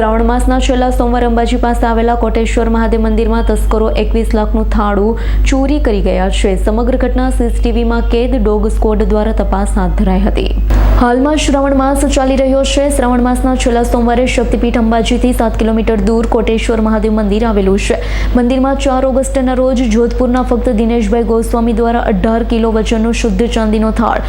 શ્રાવણ માસના છેલ્લા સોમવાર અંબાજી પાસે આવેલા કોટેશ્વર મહાદેવ મંદિરમાં તસ્કરો એકવીસ લાખનું થાળું ચોરી કરી ગયા છે. સમગ્ર ઘટના સીસીટીવીમાં કેદ ડોગ સ્કોડ દ્વારા તપાસ હાથ ધરાઈ હતી. હાલમાં શ્રાવણ માસ ચાલી રહ્યો છે. શ્રાવણ માસના છેલ્લા સોમવારે શક્તિપીઠ અંબાજીથી સાત કિલોમીટર દૂર કોટેશ્વર મહાદેવ મંદિર આવેલું છે. મંદિરમાં ચાર ઓગસ્ટના રોજ જોધપુરના ફક્ત દિનેશભાઈ ગોસ્વામી દ્વારા અઢાર કિલો વજનનો શુદ્ધ ચાંદીનો થાળ,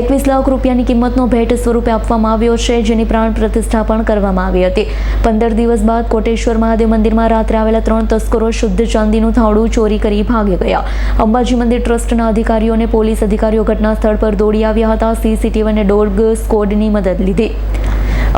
એકવીસ લાખ રૂપિયાની કિંમતનો ભેટ સ્વરૂપે આપવામાં આવ્યો છે, જેની પ્રાણ પ્રતિષ્ઠા પણ કરવામાં આવી હતી. પંદર દિવસ બાદ કોટેશ્વર મહાદેવ મંદિરમાં રાત્રે આવેલા ત્રણ તસ્કરો શુદ્ધ ચાંદીનું થાળું ચોરી કરી ભાગી ગયા. અંબાજી મંદિર ટ્રસ્ટના અધિકારીઓ અને પોલીસ અધિકારીઓ ઘટના સ્થળ પર દોડી આવ્યા હતા. સીસીટીવી અને ડોગ સ્કોડની મદદ લીધી.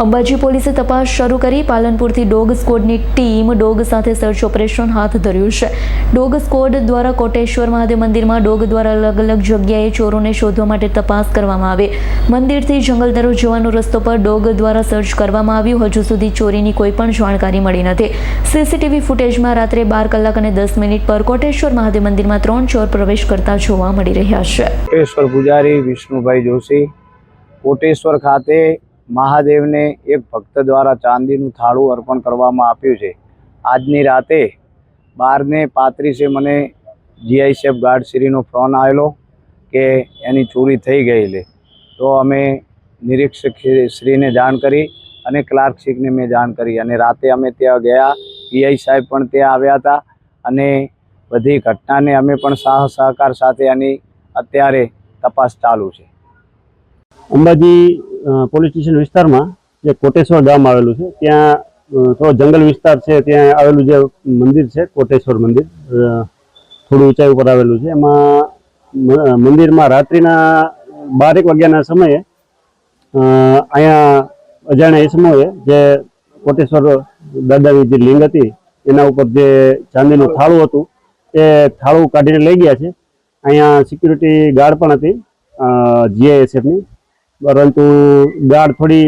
અંબાજી પોલીસે તપાસ શરૂ કરી. પાલનપુરથી ડોગ સ્કોડની ટીમ ડોગ સાથે સર્ચ ઓપરેશન હાથ ધર્યું છે. ડોગ સ્કોડ દ્વારા કોટેશ્વર મહાદેવ મંદિરમાં ડોગ દ્વારા અલગ અલગ જગ્યાએ ચોરોને શોધવા માટે તપાસ કરવામાં આવે. મંદિરથી જંગલ તરફ જવાનો રસ્તો પર ડોગ દ્વારા સર્ચ કરવામાં આવ્યું. હજુ સુધી ચોરીની કોઈ પણ જાણકારી મળી નથી. સીસીટીવી ફૂટેજમાં રાત્રે બાર કલાક અને દસ મિનિટ પર કોટેશ્વર મહાદેવ મંદિરમાં ત્રણ ચોર પ્રવેશ કરતા જોવા મળી રહ્યા છે. કોટેશ્વર પૂજારી વિષ્ણુભાઈ જોશી, કોટેશ્વર ખાતે મહાદેવને એક ભક્ત દ્વારા ચાંદીનું થાળું અર્પણ કરવામાં આપ્યું છે. આજની રાતે બારને પાંત્રીસે મને જીઆઈસીએફ ગાર્ડશ્રીનો ફોન આવેલો કે એની ચોરી થઈ ગયેલી તો અમે નિરીક્ષક શ્રીને જાણ કરી અને ક્લાર્કશ્રીને મેં જાણ કરી. અને રાતે અમે ત્યાં ગયા પીઆઈ સાહેબ પણ ત્યાં આવ્યા હતા અને બધી ઘટનાને અમે પણ સાહ સહકાર સાથે આની અત્યારે તપાસ ચાલુ છે. અંબાજી પોલીસ સ્ટેશન વિસ્તારમાં જે કોટેશ્વર ગામ આવેલું છે, ત્યાં થોડો જંગલ વિસ્તાર છે, ત્યાં આવેલું જે મંદિર છે, કોટેશ્વર મંદિર થોડું ઊંચાઈ ઉપર આવેલું છે. એમાં મંદિરમાં રાત્રિના બારેક વાગ્યાના સમયે અહીંયા અજાણ્યા ઇસમોએ જે કોટેશ્વર દાદાની જે લિંગ હતી, એના ઉપર જે ચાંદીનું થાળું હતું, એ થાળું કાઢીને લઈ ગયા છે. અહીંયા સિક્યુરિટી ગાર્ડ પણ હતી જીઆઈએસએફની પરંતુ ગાઢ થોડી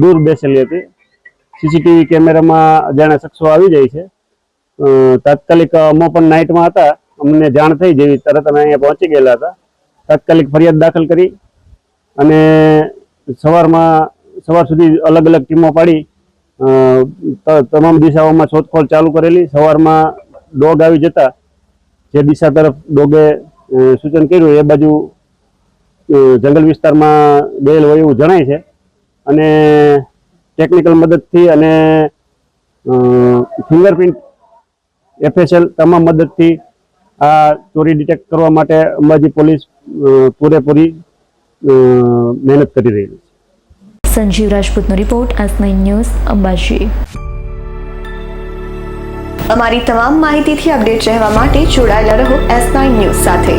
દૂર બેસેલી હતી. સીસીટીવી કેમેરામાં અજાણ્યા શખ્સો આવી જાય છે. તાત્કાલિક અમો પણ નાઇટમાં હતા. અમને જાણ થઈ જેવી તરત અમે અહીંયા પહોંચી ગયેલા હતા. તાત્કાલિક ફરિયાદ દાખલ કરી અને સવારમાં, સવાર સુધી અલગ અલગ ટીમો પાડી તમામ દિશાઓમાં શોધખોળ ચાલુ કરેલી. સવારમાં ડોગ આવી જતા, જે દિશા તરફ ડોગે સૂચન કર્યું, એ બાજુ જંગલ વિસ્તારમાં ગયેલ હોય એવું જણાય છે. અને ટેકનિકલ મદદથી અને ફિંગરપ્રિન્ટ એફએસએલ તમામ મદદથી આ ચોરી ડિટેક્ટ કરવા માટે અંબાજી પોલીસ પૂરેપૂરી મહેનત કરી રહી છે. Sanjeev રાજપૂતનો report S nine news, Ambaji. અમારી તમામ માહિતીથી અપડેટ રહેવા માટે જોડાયેલા રહો એસ નાઇન ન્યૂઝ સાથે.